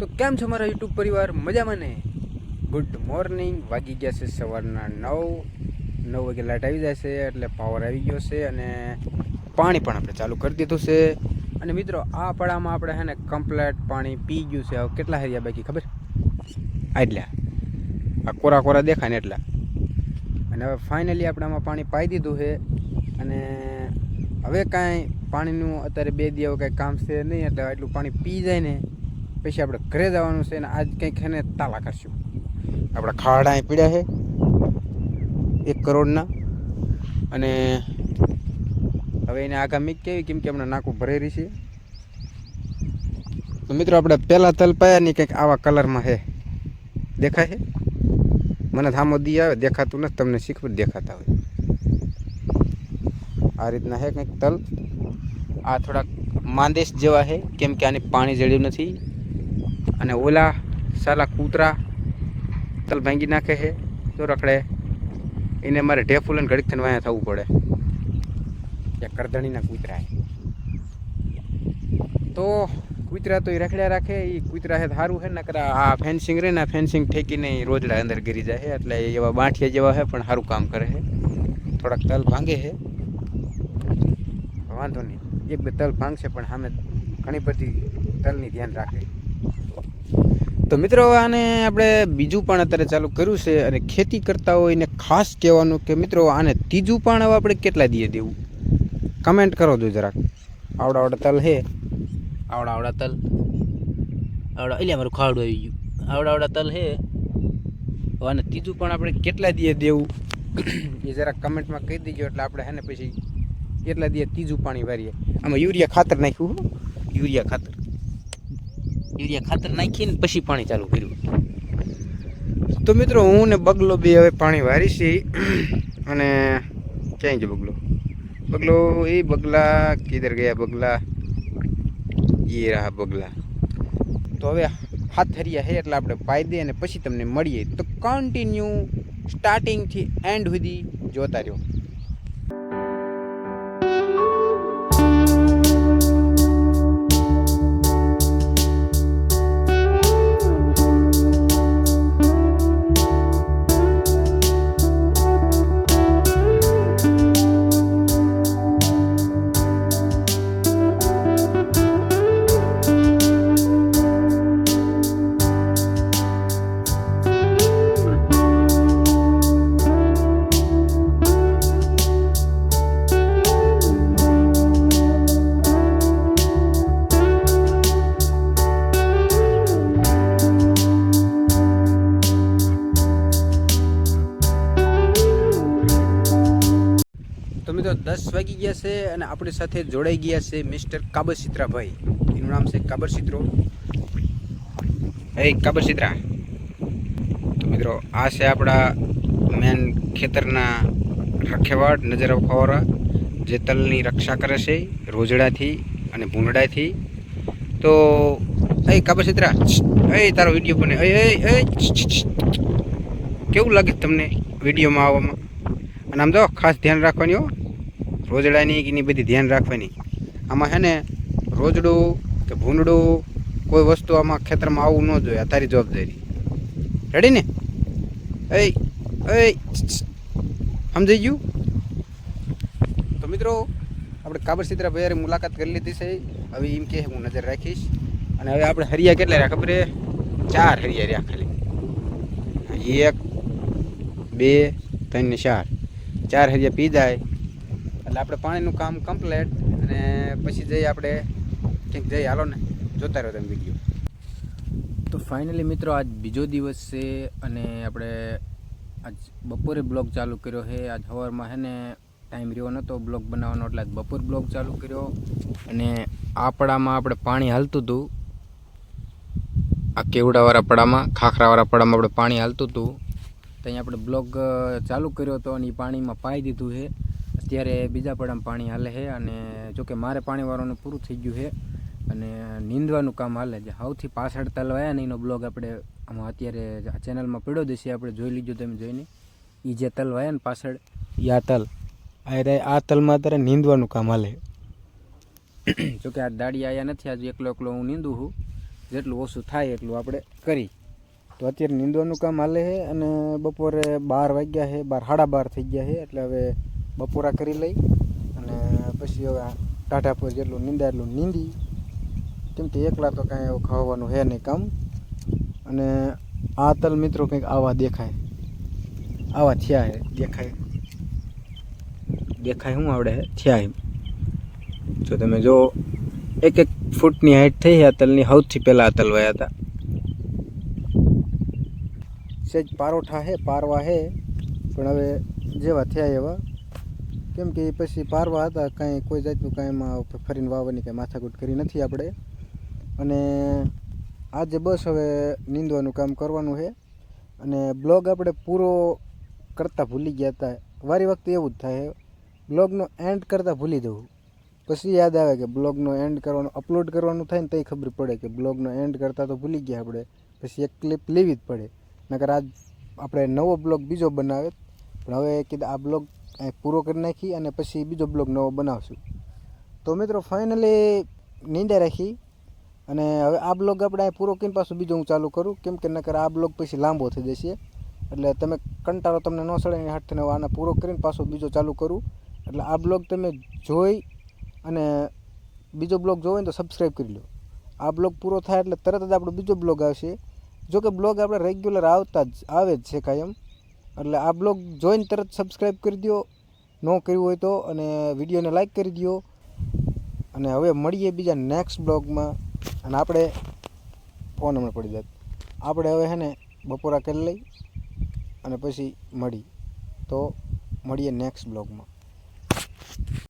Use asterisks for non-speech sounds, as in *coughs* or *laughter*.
તો કેમ છો મારા યુટ્યુબ પરિવાર? મજામાં ને? ગુડ મોર્નિંગ વાગી ગયા છે સવારના નવ. નવ વાગે લાઇટ આવી જાય છે, એટલે પાવર આવી ગયો છે અને પાણી પણ આપણે ચાલુ કરી દીધું છે. અને મિત્રો, આ પડામાં આપણે છે ને કમ્પ્લેટ પાણી પી ગયું છે. હવે કેટલા હરિયા બાકી, ખબર? આટલા. આ કોરા કોરા દેખાય ને એટલા. અને હવે ફાઇનલી આપણે આમાં પાણી પાઈ દીધું છે. અને હવે કાંઈ પાણીનું અત્યારે બે દિવસ કાંઈ કામ છે નહીં, એટલે એટલું પાણી પી જાય ને પછી આપણે ઘરે જવાનું છે અને આજ કંઈક એને તાલા કરશું. આપણા ખાડા પીડ્યા છે. એક કરોડના. અને હવે એને આગામી કેવી કેમ કે હમણાં નાકું ભરેલી છે. તો મિત્રો આપણે પહેલાં તલ પાયા ની કંઈક આવા કલરમાં છે. દેખાય છે? મને થામો દી આવે, દેખાતું નથી, તમને શીખવું દેખાતા હોય. આ રીતના છે કંઈક તલ. આ થોડાક માંદેશ જેવા છે, કેમ કે આને પાણી જડ્યું નથી. અને ઓલા સાલા કૂતરા તલ ભાંગી નાખે છે. તો રખડે. એને મારે ઢેફુલન ઘડીક થઈને વાયા થવું પડે. ત્યાં કરધણીના કૂતરા તો કૂતરા તો એ રખડ્યા રાખે, એ કૂતરા છે સારું છે, નકર આ ફેન્સિંગ રહે ને ફેન્સિંગ ઠેકીને રોજડા અંદર ગીરી જાય છે. એટલે એવા બાંઠિયા જેવા છે, પણ સારું કામ કરે છે. થોડાક તલ ભાંગે છે. વાંધો નહીં. એક બે તલ ભાંગશે, પણ સામે ઘણી બધી તલની ધ્યાન રાખે. તો મિત્રો આને આપણે બીજું પણ અત્યારે ચાલુ કર્યું છે અને ખેતી કરતા હોય ને ખાસ કહેવાનું કે મિત્રો આને ત્રીજું પણ હવે આપણે કેટલા દીએ દેવું? કમેન્ટ કરો જો જરાક. આવડા આવડા તલ હે. આવડા આવડા તલ. આવડા એટલે મારું ખાવડું આવી ગયું. આવડા આવડા તલ હે. અને આને ત્રીજું પણ આપણે કેટલા દઈએ દેવું? એ જરાક કમેન્ટમાં કહી દેજો એટલે આપણે હે ને પછી કેટલા દઈએ ત્રીજું પાણી વારીએ. આમાં યુરિયા ખાતર નાખ્યું હો. યુરિયા ખાતર. યુરિયા ખાતર નાખીને પછી પાણી ચાલુ કર્યું. તો મિત્રો, હું ને બગલો બી હવે પાણી વારી છે. અને ક્યાંય છે બગલો? બગલો એ બગલા, કિધર ગયા બગલા, એ રહા બગલા. તો હવે હાથ હરિયા હે એટલે આપણે દઈએ અને પછી તમને મળીએ. તો કન્ટિન્યુ સ્ટાર્ટિંગથી એન્ડ સુધી જોતા રહ્યો. દસ વાગી ગયા છે અને આપણી સાથે જોડાઈ ગયા છે મિસ્ટર કાબરસિત્રાભાઈ એનું નામ છે કાબરસિત્રો એ કાબરસિત્રા તો મિત્રો, આ છે આપણા મેન ખેતરના રખેવાડ નજર રખવાળા જે તલની રક્ષા કરે છે રોજડાથી અને ભૂંડાથી તો એ કાબરસિત્રા એ તારો વીડિયો બને. એ એ કેવું લાગે તમને વિડીયોમાં આવવામાં? અને આમ તો ખાસ ધ્યાન રાખવાની હો. રોજડાની કે એની બધી ધ્યાન રાખવાની. આમાં છે ને રોજડું કે ભૂંડડું કોઈ વસ્તુ આમાં ખેતરમાં આવવું ન જોઈએ આ તારી જવાબદારી. રેડી ને? એ એ સમજાઈ ગયું? તો મિત્રો, આપણે કાબરસિત્રા ભાઈ મુલાકાત કરી લીધી છે. હવે એમ કે હું નજર રાખીશ. અને હવે આપણે હરિયા કેટલા રહ્યા ખબર ચાર હરિયા રહ્યા ખાલી. એક, બે, ત્રણ ને ચાર. ચાર હરિયા પી જાય. એટલે આપણે પાણીનું કામ કમ્પ્લેટ અને પછી જઈએ આપણે ક્યાંક જઈ હાલો ને, જોતા રહ્યો તમે વીડિયો તો ફાઇનલી મિત્રો, આજ બીજો દિવસ છે અને આપણે આજ બપોરે બ્લોગ ચાલુ કર્યો છે. આજ સવારમાં છે ને ટાઈમ રહ્યો નહોતો બ્લોગ બનાવવાનો, એટલે આજ બપોર બ્લોગ ચાલુ કર્યો. અને આ પડામાં આપણે પાણી હાલતું હતું. આ કેવડાવાળા પડામાં, ખાખરાવાળા પડામાં આપણે પાણી હાલતું હતું. ત્યાં આપણે બ્લોગ ચાલુ કર્યો હતો અને એ પાણીમાં પાઈ દીધું છે. અત્યારે બીજા પડામાં પાણી હાલે છે અને જોકે મારે પાણીવાળાનું પૂરું થઈ ગયું છે અને નીંદવાનું કામ હાલે છે. સૌથી પાછળ તલ વાયા ને એનો બ્લોગ આપણે આમાં અત્યારે ચેનલમાં પડ્યો દેશે આપણે જોઈ લીધો તમે જોઈને. એ જે તલ વાયા ને પાછળ એ આ તલ. આ તલમાં અત્યારે નીંદવાનું કામ હાલે *coughs* જોકે આ દાડી આવ્યા નથી આજે એકલો એકલો હું નીંદું છું. જેટલું ઓછું થાય એટલું આપણે કરી. તો અત્યારે નીંદવાનું કામ હાલે છે અને બપોરે બાર વાગ્યા છે બાર સાડા બાર થઈ ગયા છે. એટલે હવે બપોરા કરી લઈ અને પછી હવે ટાઢા પર જેટલું નીંદાય એટલું નીંદી. કેમ કે એકલા તો કાંઈ એવું ખાવાનું છે નહીં કામ. અને આ તલ મિત્રો કંઈક આવા દેખાય. આવા થયા હે, દેખાય. દેખાય શું આવડે થયા એમ. જો તમે જો, એક એક ફૂટની હાઈટ થઈ આ તલની, સૌથી પહેલાં આ તલ વયા હતા. સેજ પારોઠા હે, પારવા હે, પણ હવે જેવા થયા એવા કેમ કે પછી પારવા હતા, કાંઈ કોઈ જાતનું કાંઈ એમાં ફરીને વાવવાની કાંઈ માથાકૂટ કરી નથી આપણે. અને આજે બસ હવે નીંદવાનું કામ કરવાનું છે. અને બ્લોગ આપણે પૂરો કરતાં ભૂલી ગયા હતા. વારી વખતે એવું જ થાય, બ્લોગનો એન્ડ કરતાં ભૂલી જવું. પછી યાદ આવે કે બ્લોગનો એન્ડ કરવાનો, અપલોડ કરવાનું થાય ને તઈ ખબર પડે કે બ્લોગનો એન્ડ કરતાં તો ભૂલી ગયા આપણે. પછી એક ક્લિપ લેવી જ પડે. નકર આજ આપણે નવો બ્લોગ બીજો બનાવે. પણ હવે કીધું આ બ્લોગ પૂરો કરી નાખી અને પછી બીજો બ્લોગ નવો બનાવશું. તો મિત્રો ફાઇનલી નીંદે રાખી અને હવે આ બ્લોગ આપણે અહીં પૂરો કરીને પાછું બીજો હું ચાલુ કરું. કેમ કે નકર આ બ્લોગ પછી લાંબો થઈ જશે. એટલે તમે કંટાળો તમને ન સડે એની હવે આને પૂરો કરીને પાછો બીજો ચાલુ કરું. એટલે આ બ્લોગ તમે જોઈ અને બીજો બ્લોગ જોવો ને તો સબસ્ક્રાઈબ કરી લો. આ બ્લોગ પૂરો થાય એટલે તરત જ આપણો બીજો બ્લોગ આવશે. જો કે બ્લોગ આપણે રેગ્યુલર આવતા જ આવે જ છે કાયમ. એટલે આ બ્લોગ જોઈને તરત સબસ્ક્રાઈબ કરી દો ન કર્યું હોય તો અને વિડીયોને લાઈક કરી દો અને હવે મળીએ બીજા નેક્સ્ટ બ્લોગમાં. અને આપણે ફોન હમણાં પડી જાય. આપણે હવે હે ને બપોરા કરી લઈ અને પછી મળી. તો મળીએ નેક્સ્ટ બ્લોગમાં.